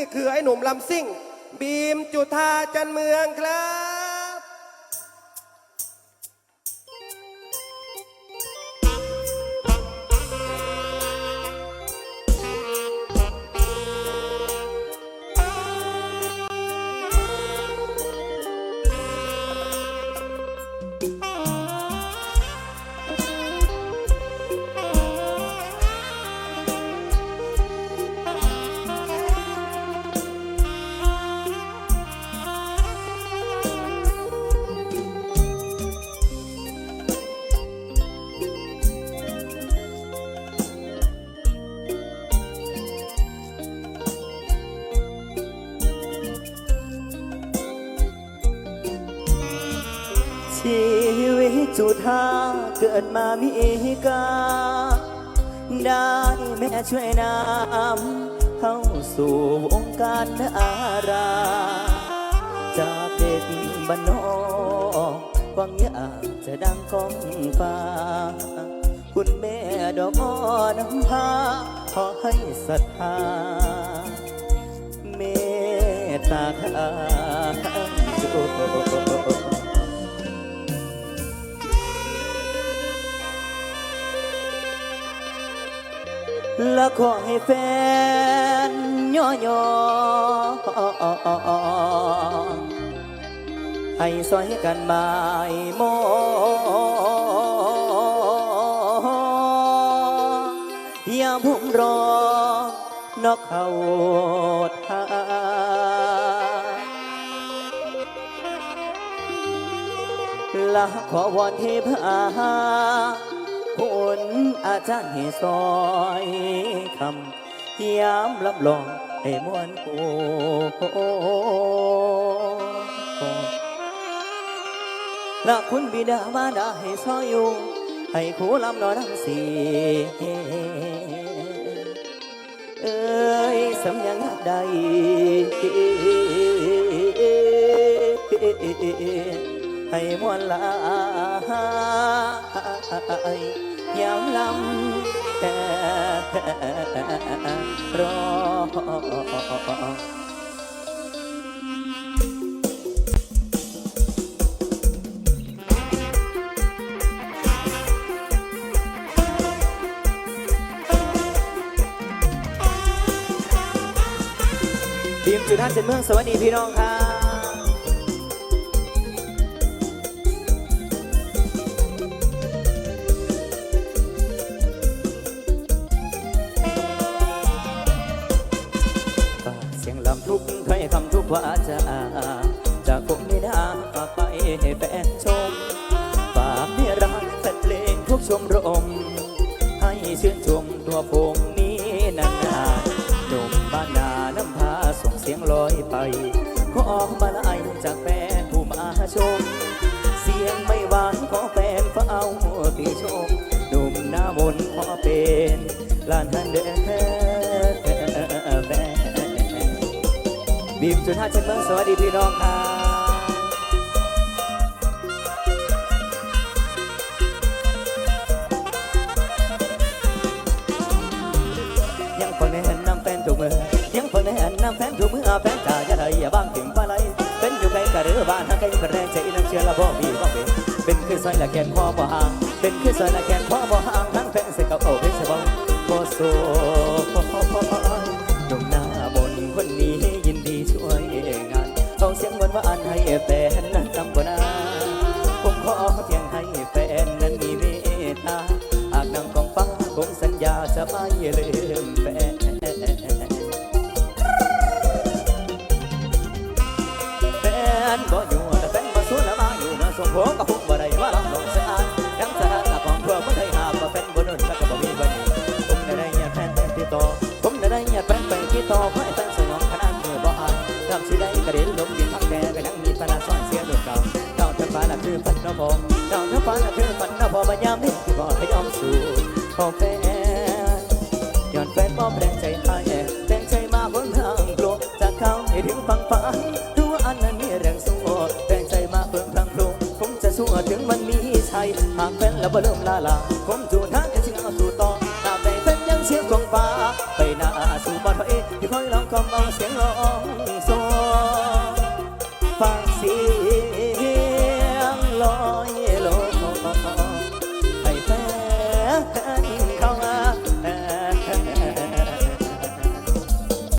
นี่คือไอ้หนุ่มลำซิ่ง บีมจุธาจันเมืองครับ ชีวิตจุธาเกิดมามีกาได้แม่ช่วยนำเข้าสู่วงการดารา จากเด็กบ้านนอกวังยาจะดังก้องฟ้า คุณแม่ดอกอ้อนำพาขอให้ศรัทธา เมตตาข้าจุ และขอให้แฟนย่อยอให้ซอยกันบายโมอย่าผมรอนอกเขาทาละขอวอนเทพา คุณอาจารย์ให้ซอยคำย้ำรับรองให้มวนกูและคุณบิดามารดาให้ซอยอยู่ ให้ครูลำนอนังสีเอ้ยสำยังใดให้มวนลาย ยามลำแต่รอทีมจุดท่านเจ็ดเมืองสวัสดีพี่น้องครับ ว่าจาจากผมไม่ได้ฝากไปให้แฟนชม ฝากให้รักแฟนเพลงทุกชมรม ให้ชื่นชมตัวผมนี้นานๆหนุ่มบ้านนาน้ำพาส่งเสียงลอยไปขอออกมาลายจากแฟนผู้มาชม เสียงไม่หวานขอแฟนเฝ้าปีชม หนุ่มหน้ามนขอเป็นลานทันเด้อ บีมจุดห้าเจ็ดเมืองสวัสดีพี่น้องครับยังคนไม่เห็นน้ำแฟนถูกมือยังคนไม่เห็นน้ำแฟนถูกมือแฟนจ่าจะเลยยาบ้างถึงปลาไหลเป็นอยู่ไกลกะหรือบ้านทางไกลเป็นแรงใจน้ำเชื่อละบ่มีบ่เป็นเป็นคือซอยละแกนพ่อบ่ห่างเป็นคือซอยละแกนพ่อบ่ห่างทั้งแฟนเสกกับโอ้เพชรบ้องบ่สู้ ให้แฟนนั้นจำบ่นาผมขอเพียงให้แฟนนั้นมีเมตตาหากนำกองฟ้าคงสัญญาจะไม่ลืมแฟ คือฝันนพเจ้าเธอฟ้าละคือฝันนพมายามนี้ที่บ่ให้ยอมสู่ขอแฟนย้อนแฟนมอบแรงใจให้แรงใจมาบนทางกลัวจากเขาให้ถึงฝั่งฝันรู้ว่าอันนั้นมีแรงสู้แรงใจมาเพิ่มพลังพลุผมจะสู้ถึงวันมีชัยหากแฟนแล้วบ่เริ่มลาลาผมจูทางจะเชื่อสู่ต่อตราบใดแฟนยังเสียงของฟ้าไปหน้าสู่บอลพระเอกที่คอยร้องคำเอาเสียงร้องโซ